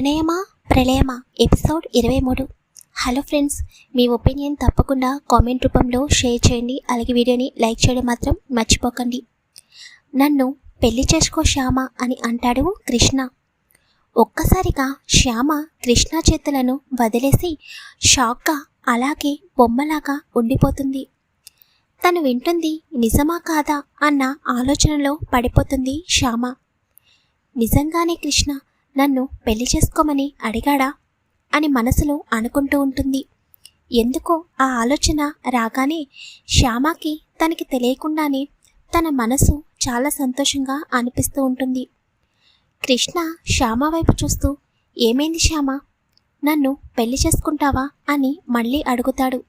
ప్రణయమా ప్రళయమా? Episode ఇరవై మూడు hello friends మీ ఒపీనియన్ తప్పకుండా కామెంట్ రూపంలో షేర్ చేయండి. అలాగే వీడియోని లైక్ చేయడం మాత్రం మర్చిపోకండి. నన్ను పెళ్ళి చేసుకో శ్యామ అని అంటాడు కృష్ణ. ఒక్కసారిగా శ్యామ కృష్ణ చేతులను వదిలేసి షాక్గా అలాగే బొమ్మలాగా ఉండిపోతుంది. తను వింటుంది నిజమా కాదా? అన్న ఆలోచనలో పడిపోతుంది శ్యామ. నిజంగానే కృష్ణ నన్ను పెళ్ళి చేసుకోమని అడిగాడా? అని మనసులో అనుకుంటూ ఉంటుంది. ఎందుకో ఆ ఆలోచన రాగానే శ్యామకి తనకి తెలియకుండానే తన మనసు చాలా సంతోషంగా అనిపిస్తూ ఉంటుంది. కృష్ణ శ్యామ వైపు చూస్తూ ఏమైంది శ్యామ? నన్ను పెళ్ళి చేసుకుంటావా? అని మళ్ళీ అడుగుతాడు.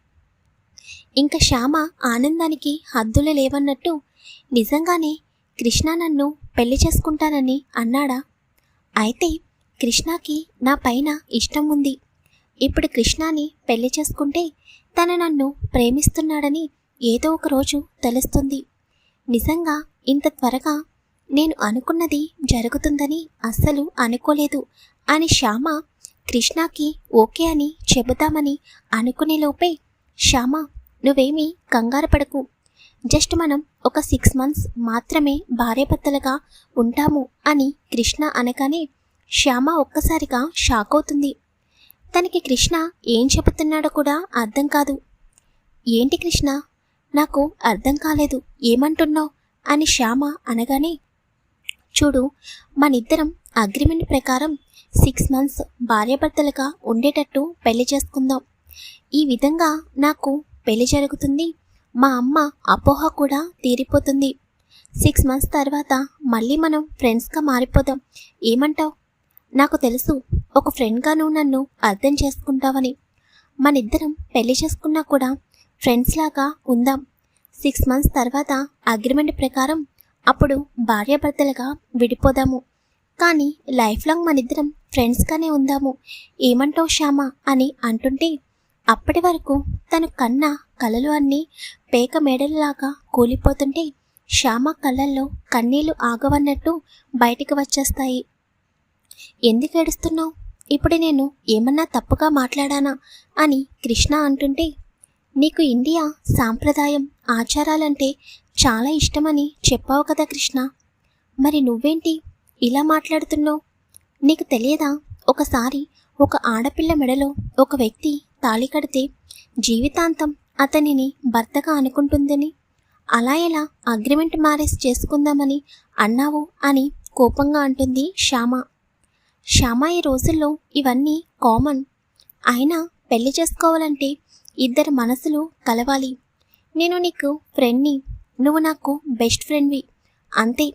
ఇంకా శ్యామ ఆనందానికి హద్దులు లేవన్నట్టు నిజంగానే కృష్ణ నన్ను పెళ్ళి చేసుకుంటానని అన్నాడా? అయితే కృష్ణకి నా పైన ఇష్టం ఉంది. ఇప్పుడు కృష్ణాని పెళ్ళి చేసుకుంటే తను నన్ను ప్రేమిస్తున్నాడని ఏదో ఒక రోజు తెలుస్తుంది. నిజంగా ఇంత త్వరగా నేను అనుకున్నది జరుగుతుందని అస్సలు అనుకోలేదు అని శ్యామ కృష్ణకి ఓకే అని చెబుతామని అనుకునేలోపే శ్యామ నువ్వేమీ కంగారు పడకు. జస్ట్ మనం ఒక సిక్స్ మంత్స్ మాత్రమే భార్యాభర్తలుగా ఉంటాము అని కృష్ణ అనగానే శ్యామ ఒక్కసారిగా షాక్ అవుతుంది. తనకి కృష్ణ ఏం చెబుతున్నాడో కూడా అర్థం కాదు. ఏంటి కృష్ణ? నాకు అర్థం కాలేదు. ఏమంటున్నావు? అని శ్యామ అనగానే చూడు మనిద్దరం అగ్రిమెంట్ ప్రకారం సిక్స్ మంత్స్ భార్యాభర్తలుగా ఉండేటట్టు పెళ్ళి చేసుకుందాం. ఈ విధంగా నాకు పెళ్ళి జరుగుతుంది. మా అమ్మ అపోహ కూడా తీరిపోతుంది. సిక్స్ మంత్స్ తర్వాత మళ్ళీ మనం ఫ్రెండ్స్గా మారిపోదాం. ఏమంటావు? నాకు తెలుసు ఒక ఫ్రెండ్గా నువ్వు నన్ను అర్థం చేసుకుంటావని. మనిద్దరం పెళ్ళి చేసుకున్నా కూడా ఫ్రెండ్స్ లాగా ఉందాం. సిక్స్ మంత్స్ తర్వాత అగ్రిమెంట్ ప్రకారం అప్పుడు భార్యాభర్తలుగా విడిపోదాము. కానీ లైఫ్ లాంగ్ మనిద్దరం ఫ్రెండ్స్గానే ఉందాము. ఏమంటావు శ్యామ అని అంటుంటే అప్పటి వరకు తను కన్నా కలలు అన్నీ పేక మేడలలాగా కూలిపోతుంటే శ్యామ కళ్ళల్లో కన్నీళ్ళు ఆగవన్నట్టు బయటికి వచ్చేస్తాయి. ఎందుకు ఏడుస్తున్నావు? ఇప్పుడు నేను ఏమన్నా తప్పుగా మాట్లాడానా? అని కృష్ణ అంటుంటే నీకు ఇండియా సాంప్రదాయం ఆచారాలంటే చాలా ఇష్టమని చెప్పావు కదా కృష్ణ. మరి నువ్వేంటి ఇలా మాట్లాడుతున్నావు? నీకు తెలియదా? ఒకసారి ఒక ఆడపిల్ల మెడలో ఒక వ్యక్తి తాళి కడితే జీవితాంతం అతనిని భర్తగా అనుకుంటుందని అలా ఎలా అగ్రిమెంట్ మ్యారేజ్ చేసుకుందామని అన్నావు అని కోపంగా అంటుంది శ్యామ. శ్యామ ఈ రోజుల్లో ఇవన్నీ కామన్. అయినా పెళ్ళి చేసుకోవాలంటే ఇద్దరు మనసులు కలవాలి. నేను నీకు ఫ్రెండ్ని నువ్వు నాకు బెస్ట్ ఫ్రెండ్వి. అంతే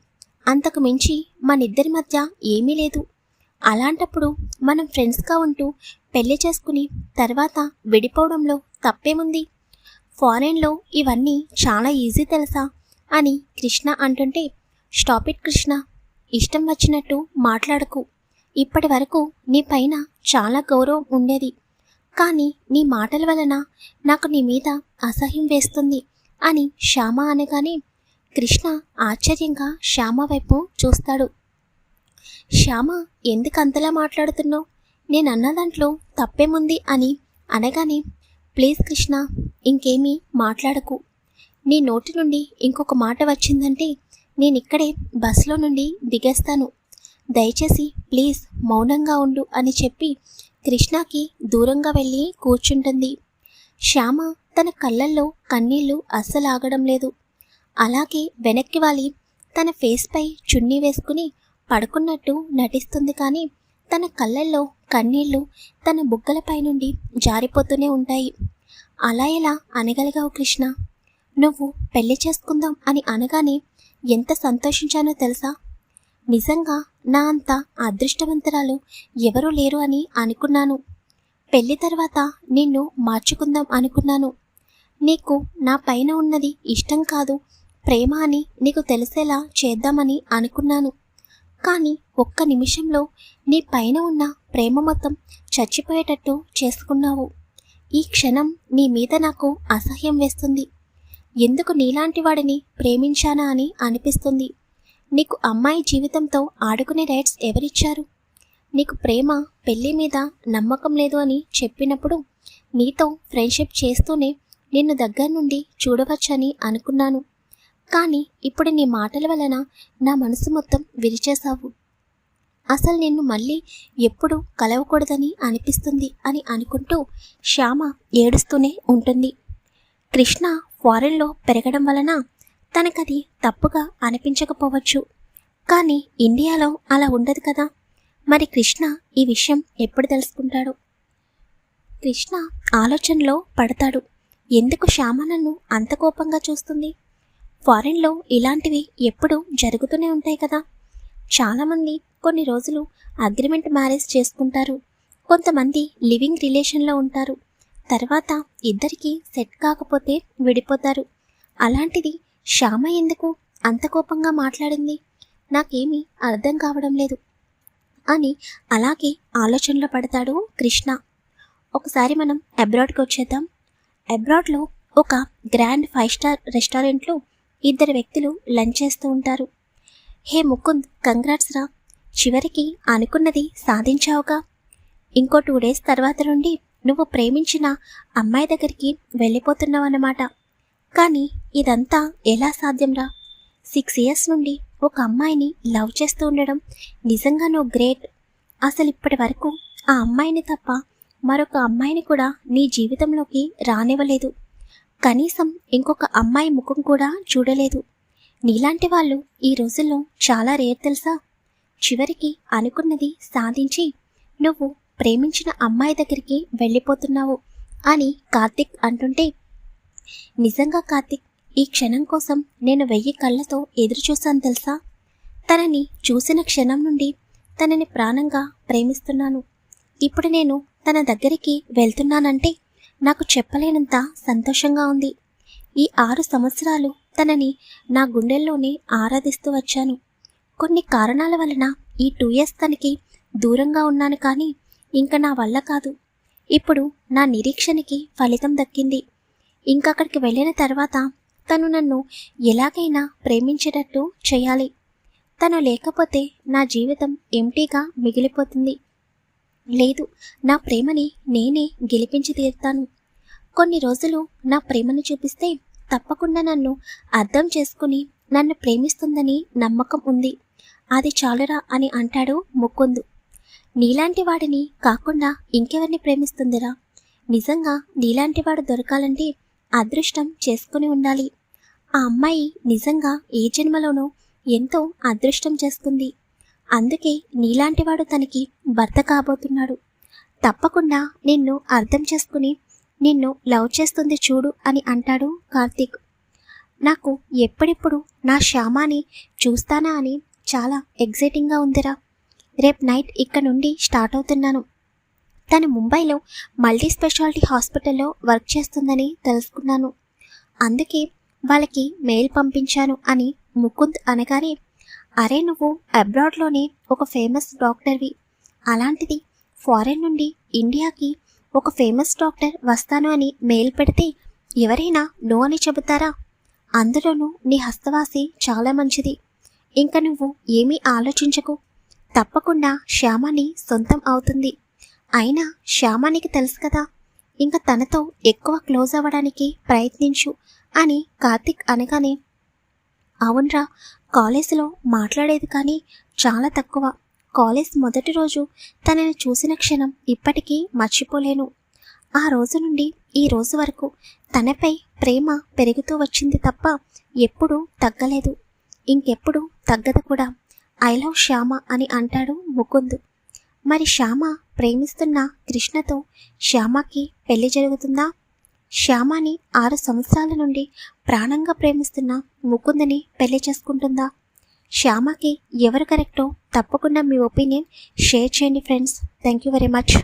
అంతకు మించి మనిద్దరి మధ్య ఏమీ లేదు. అలాంటప్పుడు మనం ఫ్రెండ్స్గా ఉంటూ పెళ్ళి చేసుకుని తర్వాత విడిపోవడంలో తప్పేముంది? ఫారెన్లో ఇవన్నీ చాలా ఈజీ తెలుసా? అని కృష్ణ అంటుంటే స్టాప్ ఇట్ కృష్ణ ఇష్టం వచ్చినట్టు మాట్లాడకు. ఇప్పటి వరకు నీ పైన చాలా గౌరవం ఉండేది. కానీ నీ మాటల వలన నాకు నీ మీద అసహ్యం వేస్తుంది అని శ్యామ అనగానే కృష్ణ ఆశ్చర్యంగా శ్యామ వైపు చూస్తాడు. శ్యామ ఎందుకు అంతలా మాట్లాడుతున్నావు? నేను అన్న దాంట్లో తప్పేముంది అని అనగానే ప్లీజ్ కృష్ణ ఇంకేమీ మాట్లాడకు. నీ నోటి నుండి ఇంకొక మాట వచ్చిందంటే నేను ఇక్కడే బస్సులో నుండి దిగేస్తాను. దయచేసి ప్లీజ్ మౌనంగా ఉండు అని చెప్పి కృష్ణకి దూరంగా వెళ్ళి కూర్చుంటుంది. శ్యామ తన కళ్ళల్లో కన్నీళ్ళు అస్సలు ఆగడం లేదు. అలాగే వెనక్కి వాలి తన ఫేస్పై చున్నీ వేసుకుని పడుకున్నట్టు నటిస్తుంది కానీ తన కళ్ళల్లో కన్నీళ్ళు తన బుగ్గలపై నుండి జారిపోతూనే ఉంటాయి. అలా ఎలా అనగలిగావు కృష్ణ? నువ్వు పెళ్ళి చేసుకుందాం అని అనగానే ఎంత సంతోషించానో తెలుసా? నిజంగా నా అంత అదృష్టవంతరాలు ఎవరూ లేరు అని అనుకున్నాను. పెళ్ళి తర్వాత నిన్ను మార్చుకుందాం అనుకున్నాను. నీకు నా పైన ఉన్నది ఇష్టం కాదు ప్రేమ అని నీకు తెలిసేలా చేద్దామని అనుకున్నాను. కానీ ఒక్క నిమిషంలో నీ పైన ఉన్న ప్రేమ మొత్తం చచ్చిపోయేటట్టు చేసుకున్నావు. ఈ క్షణం నీ మీద నాకు అసహ్యం వేస్తుంది. ఎందుకు నీలాంటి వాడిని ప్రేమించానా అని అనిపిస్తుంది. నీకు అమ్మాయి జీవితంతో ఆడుకునే రైట్స్ ఎవరిచ్చారు? నీకు ప్రేమ పెళ్ళి మీద నమ్మకం లేదు అని చెప్పినప్పుడు నీతో ఫ్రెండ్షిప్ చేస్తూనే నిన్ను దగ్గర నుండి చూడవచ్చని అనుకున్నాను. కానీ ఇప్పుడు నీ మాటల వలన నా మనసు మొత్తం విరిచేశావు. అసలు నిన్ను మళ్ళీ ఎప్పుడు కలవకూడదని అనిపిస్తుంది అని అనుకుంటూ శ్యామ ఏడుస్తూనే ఉంటుంది. కృష్ణ ఫారెన్లో పెరగడం వలన తనకది తప్పుగా అనిపించకపోవచ్చు. కానీ ఇండియాలో అలా ఉండదు కదా. మరి కృష్ణ ఈ విషయం ఎప్పుడు తెలుసుకుంటాడు? కృష్ణ ఆలోచనలో పడతాడు. ఎందుకు శ్యామ నన్ను అంత కోపంగా చూస్తుంది? ఫారెన్లో ఇలాంటివి ఎప్పుడు జరుగుతూనే ఉంటాయి కదా. చాలామంది కొన్ని రోజులు అగ్రిమెంట్ మ్యారేజ్ చేసుకుంటారు. కొంతమంది లివింగ్ రిలేషన్లో ఉంటారు. తర్వాత ఇద్దరికి సెట్ కాకపోతే విడిపోతారు. అలాంటిది శ్యామ ఎందుకు అంత కోపంగా మాట్లాడింది? నాకేమీ అర్థం కావడం లేదు. అని అలాగే ఆలోచనలో పడతాడు కృష్ణ. ఒకసారి మనం అబ్రాడ్కి వచ్చేద్దాం. అబ్రాడ్లో ఒక గ్రాండ్ ఫైవ్ స్టార్ రెస్టారెంట్లో ఇద్దరు వ్యక్తులు లంచ్ చేస్తూ ఉంటారు. హే ముకుంద్ కంగ్రాట్స్ రా. చివరికి అనుకున్నది సాధించావుగా. ఇంకో టూ డేస్ తర్వాత నుండి నువ్వు ప్రేమించిన అమ్మాయి దగ్గరికి వెళ్ళిపోతున్నావన్నమాట. కానీ ఇదంతా ఎలా సాధ్యంరా? సిక్స్ ఇయర్స్ నుండి ఒక అమ్మాయిని లవ్ చేస్తూ ఉండడం నిజంగా నువ్వు గ్రేట్. అసలు ఇప్పటి వరకు ఆ అమ్మాయిని తప్ప మరొక అమ్మాయిని కూడా నీ జీవితంలోకి రానివ్వలేదు. కనీసం ఇంకొక అమ్మాయి ముఖం కూడా చూడలేదు. నీలాంటి వాళ్ళు ఈ రోజుల్లో చాలా రేర్ తెలుసా? చివరికి అనుకున్నది సాధించి నువ్వు ప్రేమించిన అమ్మాయి దగ్గరికి వెళ్ళిపోతున్నావు అని కార్తిక్ అంటుంటే నిజంగా కార్తిక్ ఈ క్షణం కోసం నేను వెయ్యి కళ్ళతో ఎదురుచూశాను తెలుసా? తనని చూసిన క్షణం నుండి తనని ప్రాణంగా ప్రేమిస్తున్నాను. ఇప్పుడు నేను తన దగ్గరికి వెళ్తున్నానంటే నాకు చెప్పలేనంత సంతోషంగా ఉంది. ఈ ఆరు సంవత్సరాలు తనని నా గుండెల్లోనే ఆరాధిస్తూ వచ్చాను. కొన్ని కారణాల వలన ఈ టూ ఇయర్స్ తనకి దూరంగా ఉన్నాను కానీ ఇంకా నా వల్ల కాదు. ఇప్పుడు నా నిరీక్షణకి ఫలితం దక్కింది. ఇంకక్కడికి వెళ్ళిన తర్వాత తను నన్ను ఎలాగైనా ప్రేమించేటట్టు చేయాలి. తను లేకపోతే నా జీవితం ఎంటీగా మిగిలిపోతుంది. లేదు నా ప్రేమని నేనే గెలిపించి తీరుతాను. కొన్ని రోజులు నా ప్రేమను చూపిస్తే తప్పకుండా నన్ను అర్థం చేసుకుని నన్ను ప్రేమిస్తుందని నమ్మకం ఉంది. అది చాలురా అని అంటాడు ముకుందు. నీలాంటి వాడిని కాకుండా ఇంకెవరిని ప్రేమిస్తుందిరా? నిజంగా నీలాంటి వాడు దొరకాలంటే అదృష్టం చేసుకుని ఉండాలి. ఆ అమ్మాయి నిజంగా ఏ జన్మలోనో ఎంతో అదృష్టం చేసుకుంది. అందుకే నీలాంటివాడు తనకి భర్త కాబోతున్నాడు. తప్పకుండా నిన్ను అర్థం చేసుకుని నిన్ను లవ్ చేస్తుంది చూడు అని అంటాడు కార్తీక్. నాకు ఎప్పుడెప్పుడు నా శ్యామాని చూస్తానా అని చాలా ఎగ్జైటింగ్గా ఉందిరా. రేపు నైట్ ఇక్కడ నుండి స్టార్ట్ అవుతున్నాను. తను ముంబైలో మల్టీ స్పెషాలిటీ హాస్పిటల్లో వర్క్ చేస్తుందని తెలుసుకున్నాను. అందుకే వాళ్ళకి మెయిల్ పంపించాను అని ముకుంద్ అనగానే అరే నువ్వు అబ్రాడ్లోనే ఒక ఫేమస్ డాక్టర్వి అలాంటిది ఫారెన్ నుండి ఇండియాకి ఒక ఫేమస్ డాక్టర్ వస్తాను అని మెయిల్ పెడితే ఎవరైనా నో అని చెబుతారా? అందులోనూ నీ హస్తవాసి చాలా మంచిది. ఇంకా నువ్వు ఏమీ ఆలోచించకు. తప్పకుండా శ్యామని సొంతం అవుతుంది. అయినా శ్యామానికి తెలుసు కదా ఇంకా తనతో ఎక్కువ క్లోజ్ అవ్వడానికి ప్రయత్నించు అని కార్తిక్ అనగానే అవునరా కాలేజీలో మాట్లాడేది కానీ చాలా తక్కువ. కాలేజ్ మొదటి రోజు తనని చూసిన క్షణం ఇప్పటికీ మర్చిపోలేను. ఆ రోజు నుండి ఈ రోజు వరకు తనపై ప్రేమ పెరుగుతూ వచ్చింది తప్ప ఎప్పుడూ తగ్గలేదు. ఇంకెప్పుడు తగ్గదు కూడా. ఐ లవ్ శ్యామ అని అంటాడు ముకుంద్. మరి శ్యామ ప్రేమిస్తున్న కృష్ణతో శ్యామకి పెళ్ళి జరుగుతుందా? శ్యామని ఆరు సంవత్సరాల నుండి ప్రాణంగా ప్రేమిస్తున్న ముకుందని పెళ్ళి చేసుకుంటుందా? శ్యామకి ఎవరు కరెక్టో తప్పకుండా మీ ఒపీనియన్ షేర్ చేయండి friends. Thank you very much